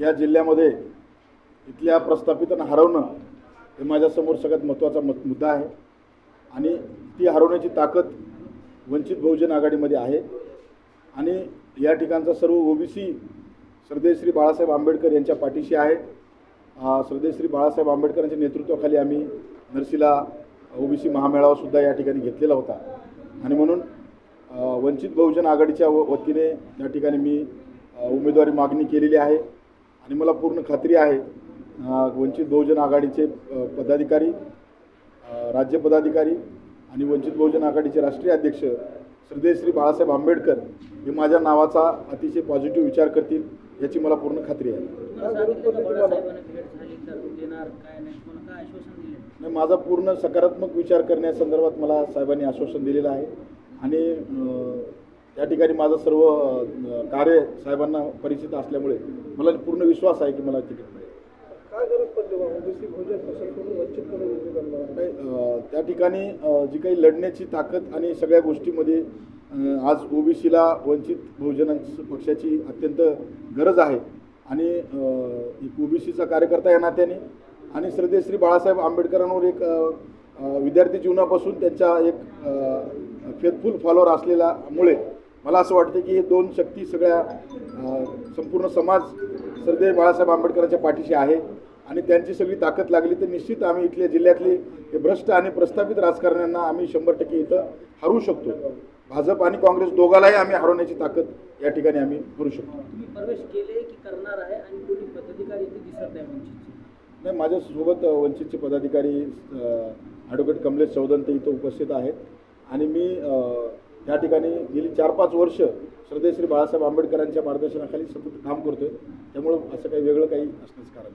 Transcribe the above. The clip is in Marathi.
या जिल्ह्यामध्ये इथल्या प्रस्थापितांना हरवणं हे माझ्यासमोर सगळ्यात महत्त्वाचा मत मुद्दा आहे. आणि ती हरवण्याची ताकद वंचित बहुजन आघाडीमध्ये आहे. आणि या ठिकाणचा सर्व ओबीसी सी श्री बाळासाहेब आंबेडकर यांच्या पाठीशी आहे. श्रद्धेश्री बाळासाहेब आंबेडकर बाळासाहेब आंबेडकरांच्या नेतृत्वाखाली आम्ही नरसीला ओबीसी महामेळावासुद्धा या ठिकाणी घेतलेला होता. आणि म्हणून वंचित बहुजन आघाडीच्या व- वतीने या ठिकाणी मी उमेदवारी मागणी केलेली आहे. आणि मला पूर्ण खात्री आहे वंचित बहुजन आघाडीचे पदाधिकारी राज्य पदाधिकारी आणि वंचित बहुजन आघाडीचे राष्ट्रीय अध्यक्ष श्रीदेव श्री बाळासाहेब आंबेडकर हे माझ्या नावाचा अतिशय पॉझिटिव्ह विचार करतील याची मला पूर्ण खात्री आहे. नाही माझा पूर्ण सकारात्मक विचार करण्यासंदर्भात मला साहेबांनी आश्वासन दिलेलं आहे आणि त्या ठिकाणी माझं सर्व कार्य साहेबांना परिचित असल्यामुळे मला पूर्ण विश्वास आहे की मला तिकीट मिळेल. त्या ठिकाणी जी काही लढण्याची ताकद आणि सगळ्या गोष्टीमध्ये आज ओबीसीला वंचित बहुजन पक्षाची अत्यंत गरज आहे. आणि एक ओबीसीचा कार्यकर्ता या नात्याने आणि श्रद्धेय श्री बाळासाहेब आंबेडकरांवर एक विद्यार्थी जीवनापासून त्यांच्या एक फेथफुल फॉलोअर असलेल्यामुळे मला असं वाटतं की हे दोन शक्ती सगळ्या संपूर्ण समाज श्रद्धेय बाळासाहेब आंबेडकरांच्या पाठीशी आहे. आणि त्यांची सगळी ताकद लागली तर निश्चित आम्ही इथल्या जिल्ह्यातले हे भ्रष्ट आणि प्रस्थापित राजकारण्यांना आम्ही शंभर टक्के इथं हरवू शकतो. भाजप आणि काँग्रेस दोघालाही आम्ही हरवण्याची ताकद या ठिकाणी आम्ही करू शकतो. तुम्ही प्रवेश केले की करणार आहे आणि कोणी पदाधिकारी इथे दिसत नाही माझ्यासोबत वंचितचे पदाधिकारी ॲडव्होकेट कमलेश चौदन ते इथं उपस्थित आहेत. आणि मी या ठिकाणी गेली चार पाच वर्ष श्रद्धेश्री बाळासाहेब आंबेडकरांच्या मार्गदर्शनाखाली सतत काम करतोय. त्यामुळं असं काही वेगळं काही असण्याचं कारण